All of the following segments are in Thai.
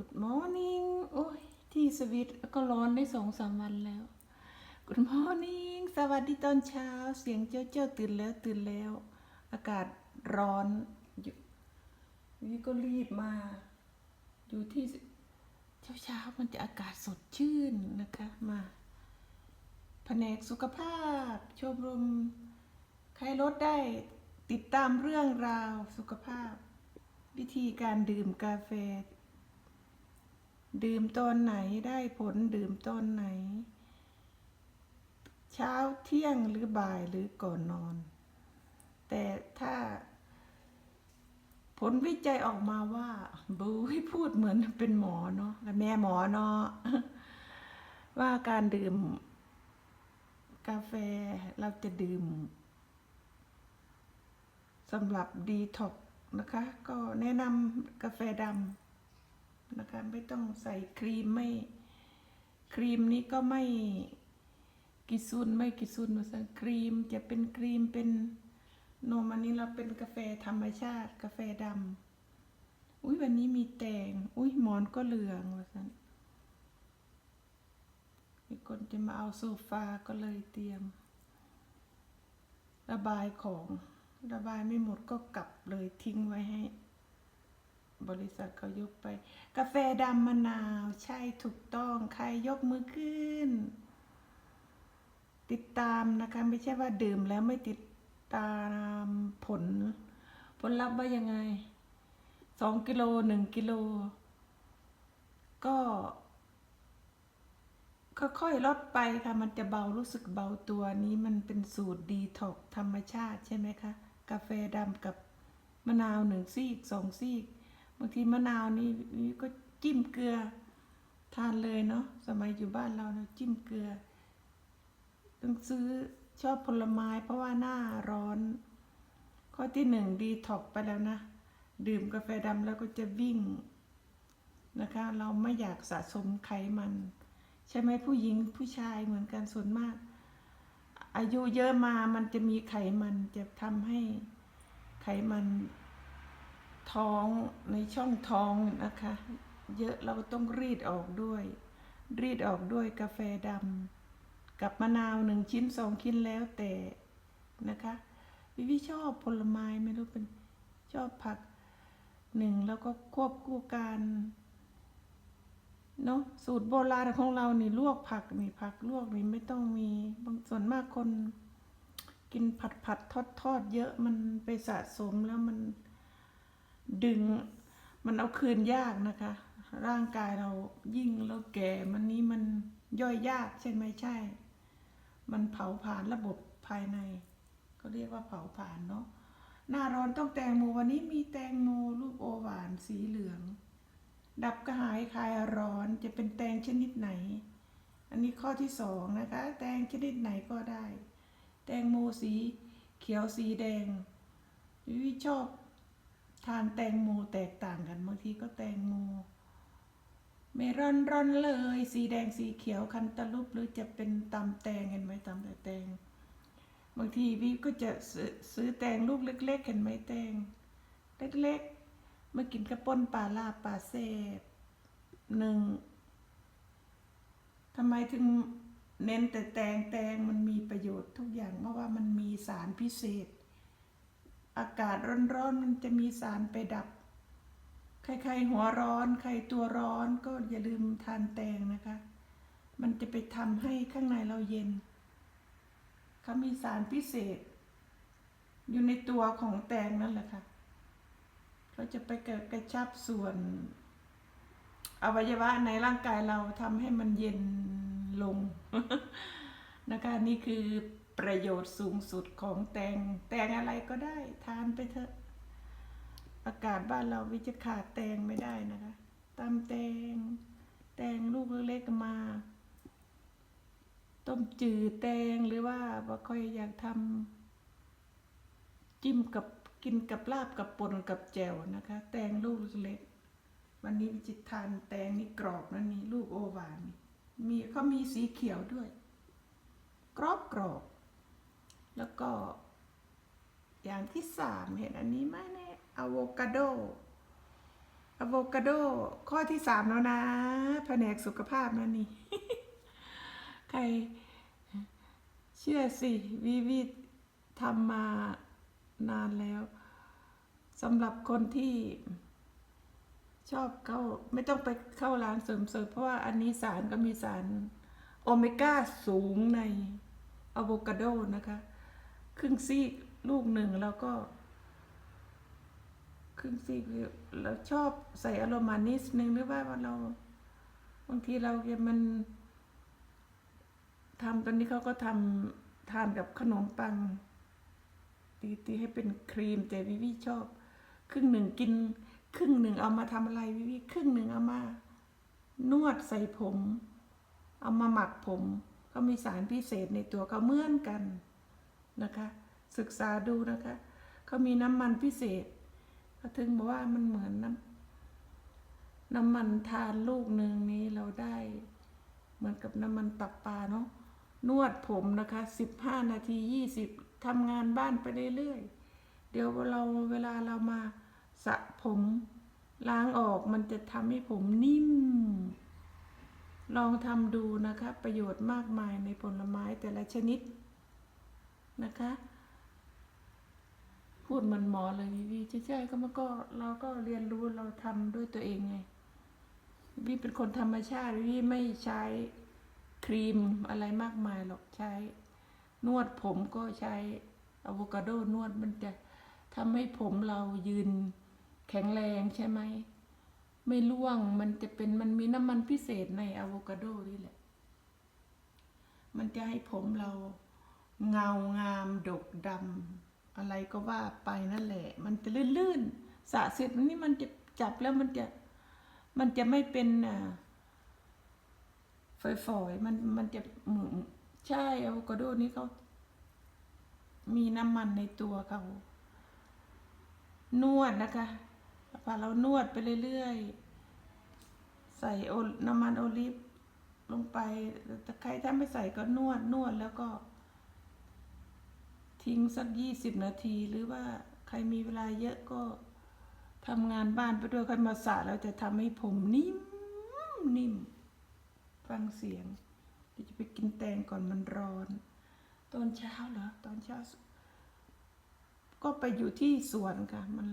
Good morning โอ้ยที่สวิตก็ร้อนได้สองสามวันแล้ว Good morning สวัสดีตอนเช้า เสียงเจ้าเจ้าตื่นแล้วตื่นแล้ว อากาศร้อนอยู่นี่ก็รีบมา อยู่ที่เช้าเช้ามันจะอากาศสดชื่นนะคะ มาแผนกสุขภาพ ชมรมใครลดได้ติดตามเรื่องราวสุขภาพ วิธีการดื่มกาแฟ ดื่มตอนไหนได้ผลดื่มตอนไหน เช้าเที่ยงหรือบ่ายหรือก่อนนอน แต่ถ้า ผลวิจัยออกมาว่า บูให้พูดเหมือนเป็นหมอเนาะและแม่หมอเนาะว่าการดื่ม กาแฟเราจะดื่มสำหรับดีท็อกนะคะ ก็แนะนำกาแฟดำ นะคะไม่ต้องใส่ครีมไม่ครีมนี้ก็ไม่กิซุนไม่กิซุนมาสัครีมจะเป็นครีมเป็นนมอันนี้เราเป็นกาแฟธรรมชาติ กาแฟดำอุ้ยวันนี้มีแตงอุ้ยหมอนก็เหลืองว่าสันมีคนจะมาเอาโซฟาก็เลยเตรียม ระบายของ ระบายไม่หมดก็กลับเลยทิ้งไว้ให้ บริษัทเขายกไป กาแฟดำมะนาวใช่ถูกต้องใครยกมือขึ้น ติดตามนะคะไม่ใช่ว่าดื่มแล้วไม่ติดตามผล ผลลัพธ์ว่ายังไงสองกิโลหนึ่งกิโล ก็ค่อยๆลดไปค่ะ มันจะเบารู้สึกเบาตัวนี้มันเป็นสูตรดีท็อกธรรมชาติใช่ไหมคะ กาแฟดำกับมะนาวหนึ่งซีกสองซีก บางทีมะนาวนี่นี่ก็จิ้มเกลือทานเลยเนาะสมัยอยู่บ้านเราเราจิ้มเกลือต้องซื้อชอบผลไม้เพราะว่าหน้าร้อน ข้อที่หนึ่งดีท็อกไปแล้วนะ ดื่มกาแฟดำแล้วก็จะวิ่งนะคะ เราไม่อยากสะสมไขมัน ใช่ไหมผู้หญิงผู้ชายเหมือนกันส่วนมาก อายุเยอะมามันจะมีไขมันจะทำให้ไขมัน ท้องในช่องท้องนะคะ เยอะเราต้องรีดออกด้วย รีดออกด้วยกาแฟดำกับมะนาวหนึ่งชิ้นสองชิ้นแล้วแต่นะคะวิวิชอบผลไม้ไม่รู้เป็นชอบผักหนึ่งแล้วก็ควบคู่การเนาะสูตรโบราณของเรานี่ลวกผักนี่ผักลวกนี่ไม่ต้องมีบางส่วนมากคน กินผัดผัดทอดทอดเยอะมันไปสะสมแล้วมัน ดึงมันเอาคืนยากนะคะ ร่างกายเรายิ่งเราแก่มันนี้มันย่อยยากใช่ไหมใช่ มันเผาผลาญระบบภายในก็เรียกว่าเผาผลาญเนาะหน้าร้อนต้องแตงโมวันนี้มีแตงโมลูกโอหวานสีเหลือง ดับกระหายคลายร้อนจะเป็นแตงชนิดไหน อันนี้ข้อที่สองนะคะ แตงชนิดไหนก็ได้ แตงโมสีเขียวสีแดงวิชอบ ทานแตงโมแตกต่างกันบางทีก็แตงโม เมรอนร่อนเลย สีแดงสีเขียวคันตะลุบหรือจะเป็นตำแตงเห็นไหมตำแต่แตง บางทีวิก็จะซื้อแตงลูกเล็ก ๆ เห็นไหมแตง เล็กๆมากินกระป้นปลาลาบปลาเซบหนึ่งทำไมถึงเน้นแต่แตงแตงมันมีประโยชน์ทุกอย่างเพราะว่ามันมีสารพิเศษ อากาศร้อนๆมันจะมีสารไปดับ ใครๆหัวร้อน ใครตัวร้อนก็อย่าลืมทานแตงนะคะ มันจะไปทำให้ข้างในเราเย็นเขามีสารพิเศษ อยู่ในตัวของแตงนั่นแหละค่ะเขาจะไปกระกระชับส่วน อวัยวะในร่างกายเราทำให้มันเย็นลงนะคะนี่คือ ประโยชน์สูงสุดของแตง แตงอะไรก็ได้ทานไปเถอะ อากาศบ้านเราวิจะขาดแตงไม่ได้นะคะตำแตง แตงลูกเล็กๆมา ต้มจืดแตงหรือว่าว่าค่อยอยากทำจิ้มกับกินกับลาบกับปนกับแจ่วนะคะ แตงลูกเล็ก วันนี้วิจิตทานแตงนี่กรอบนะนี่ลูกโอวานนี่มีเขามีสีเขียวด้วยกรอบกรอบ แล้วก็ อย่างที่สามเห็นอันนี้ไหมเนี่ยอะโวคาโดอะโวคาโด ข้อที่สามแล้วนะแผนกสุขภาพนะนี่ ใคร เชื่อสิวิวิทำมานานแล้วสำหรับคนที่ชอบเข้าไม่ต้องไปเข้าร้านเสริมสวยเพราะว่าอันนี้สารก็มีสารโอเมก้าสูงในอะโวคาโดนะคะ ครึ่งซีกลูกหนึ่งแล้วก็ ครึ่งซีกเราชอบใส่อโรมานิดนึงหรือว่าเราบางทีเราแกมันทำตอนนี้เขาก็ทำทานกับขนมปัง ตีตีให้เป็นครีม แต่วิวิชอบ ครึ่งหนึ่งกิน ครึ่งหนึ่งเอามาทำอะไรวิวิครึ่งหนึ่งเอามา นวดใส่ผม เอามาหมักผมเขามีสารพิเศษในตัวเขาเหมือนกัน นะคะ ศึกษาดูนะคะเขามีน้ำมันพิเศษเขาถึงบอกว่ามันเหมือนน้ำน้ำมันทานลูกหนึ่งนี้เราได้ เหมือนกับน้ำมันตับปลาเนาะนวดผมนะคะสิบห้านาทียี่สิบทำงานบ้านไปเรื่อยๆเดี๋ยวเราเวลาเรามาสระผมล้างออกมันจะทำให้ผมนิ่ม ลองทำดูนะคะ ประโยชน์มากมายในผลไม้แต่ละชนิด นะคะ พูดเหมันหมอเลยวิวีใช่ๆก็มันก็เราก็เรียนรู้เราทำด้วยตัวเองไงวิเป็นคนธรรมชาติวิไม่ใช้ครีมอะไรมากมายหรอกใช้ นวดผมก็ใช้อะโวคาโดนวดมันจะทำให้ผมเรายืนแข็งแรงใช่ไหม ไม่ร่วงมันจะเป็นมันมีน้ำมันพิเศษในอะโวคาโดนี่แหละ มันจะให้ผมเรา เงางามดกดำอะไรก็ว่าไปนั่นแหละ มันจะลื่นๆสระเสร็จนี่มันจะจับแล้วมันจะมันจะไม่เป็นอ่าฝอยๆมันมันจะหมือนใช่อะโวคาโดนี้เขามีน้ำมันในตัวเขานวดนะคะพอเรานวดไปเรื่อยๆ ใส่น้ำมันโอลิฟลงไปแต่ใครถ้าไม่ใส่ก็นวดนวดแล้วก็ ทิ้งสักยี่สิบนาที หรือว่าใครมีเวลาเยอะก็ทำงานบ้านไปด้วยค่อยมาสระแล้วจะทำให้ผมนิ่มนิ่มฟังเสียงเดี๋ยวจะไปกินแตงก่อนมันร้อน ตอนเช้าเหรอตอนเช้า ก็ไปอยู่ที่สวนค่ะ มัน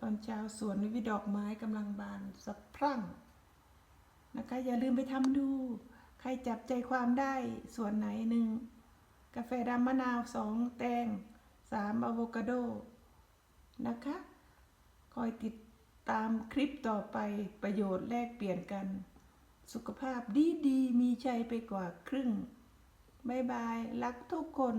ตอนเช้าสวนวิดอกไม้กำลังบานสะพรั่งนะคะอย่าลืมไปทำดู ใครจับใจความได้ส่วนไหนหนึ่ง กาแฟดำมะนาวสองแตงสามอะโวคาโด นะคะ คอยติดตามคลิปต่อไปประโยชน์แลกเปลี่ยนกัน สุขภาพดีดีมีใจไปกว่าครึ่งบ๊ายบาย รักทุกคน